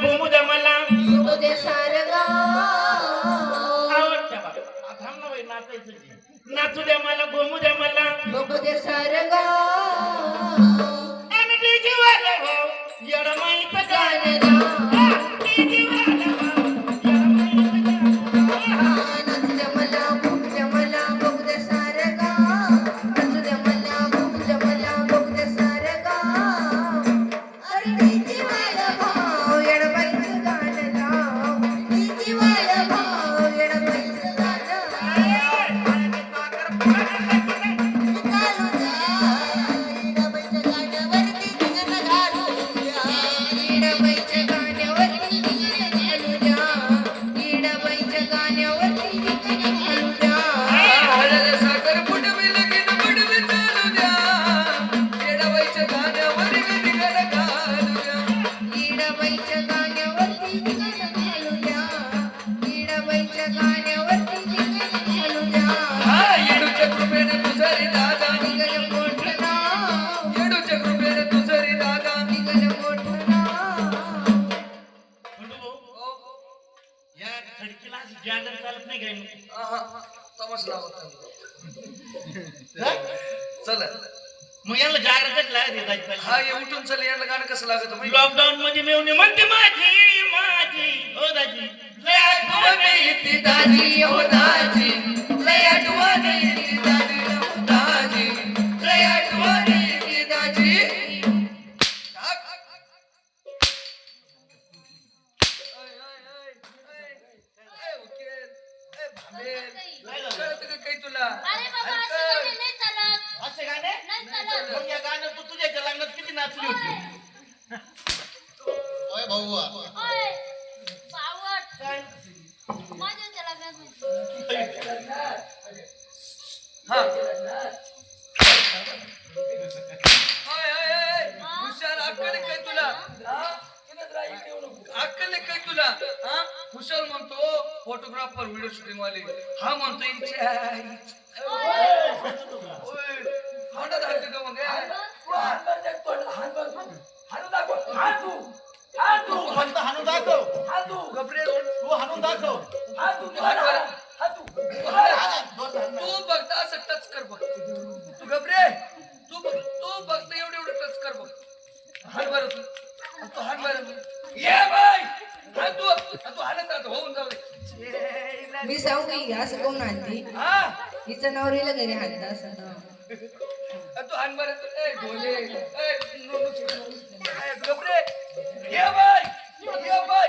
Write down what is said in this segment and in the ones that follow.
घुमू द्या मला. नाचू द्या मला घुमू द्या मला बघू दे सारगा आहा, तमाश लावत हा? चला. मग जागर कधी लागत हा ये उठून चल. याला गाणं कसं लागत लॉकडाऊन मध्ये मिळवणे म्हणते माझी माझी. हो दाजी. दाजी ओ दाजी. किती नाचली होती? ओय. भाऊ. माहिती. हा. हुशार अक्कल काय तुला? हा? अक्कल काय तुला? हा? हुशार म्हणतो फोटोग्राफर व्हिडिओ शूटिंग वाले हा म्हणतो इच्छा धाडते का मग तू बघता एवढं एवढं टच कर बघ. हात बरं तू तू हात बरं ये बाय हात तू तू हालत राहतो होऊन जाऊ दे. मी सांगू की असं कोण आणते हा? हिचं नवरीला घरी हाणत असं. तू हात बरं. ए ढोले. ए नो नो ए, घबरे ये बाय ये बाय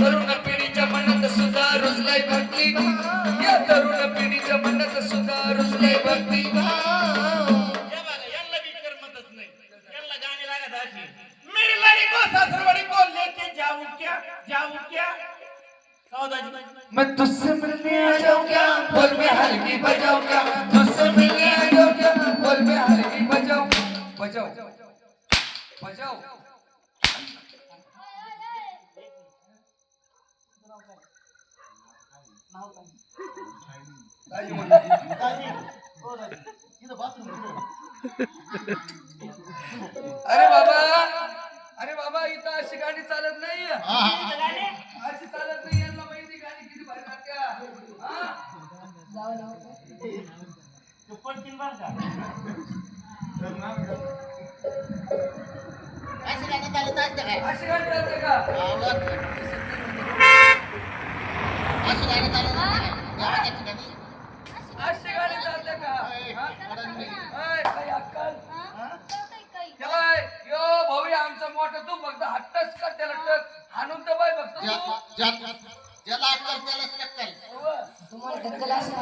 तरुण पिढीच्या मनात सुद्धा रुजलाय भक्ती. या तरुण पिढीच्या मनात सुद्धा रुजलाय भक्ती. या बघा, यांना बी करमतच नाही. यांना गाणी लागत अशी. मेरी लड़की को ससुरवाड़ी को लेके जाऊं क्या? जाऊं क्या? मैं तुझसे मिलने आ जाऊं क्या? बोल में हल्की बजाऊं क्या? तुझसे मिलने आ जाऊं क्या? बोल में हल्की बजाऊं। बजाओ बजाओ अरे बाबा अरे बाबा इथं अशी गाडी चालत नाही अशी चालत नाही यांना माहिती गाडी किती भारी लागते. पडतील बर का अशी गाडी चालत असते काय अशी गाडी ज्याला अक्कल त्यालाच टक्कल तुम्हाला टक्कल असं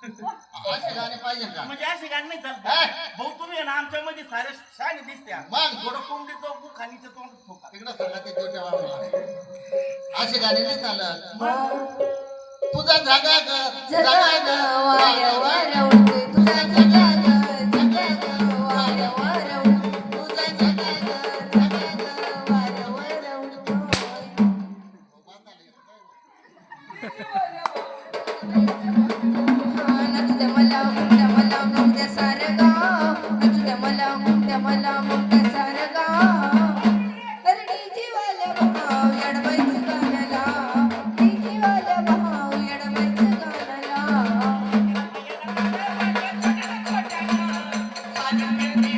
असे गाणे पाहिजे का? म्हणजे अशी गाणी नाही चालत. भाऊ तुम्ही ना आमच्या मध्ये सारे शाने मग? थोडं कोंबडी चौक खाणीचं तोंड ठोका. तिकडं सांगा ते छोट्या नाही चालत. तुझा जागा ग ग वाऱ्यावर तुझा जागा యమలా ముట్ట సరగా తరణి జీవాల భావ ఎడవైచు గనలా నీ జీవాల భావ ఎడవైచు గనలా సాధ్యం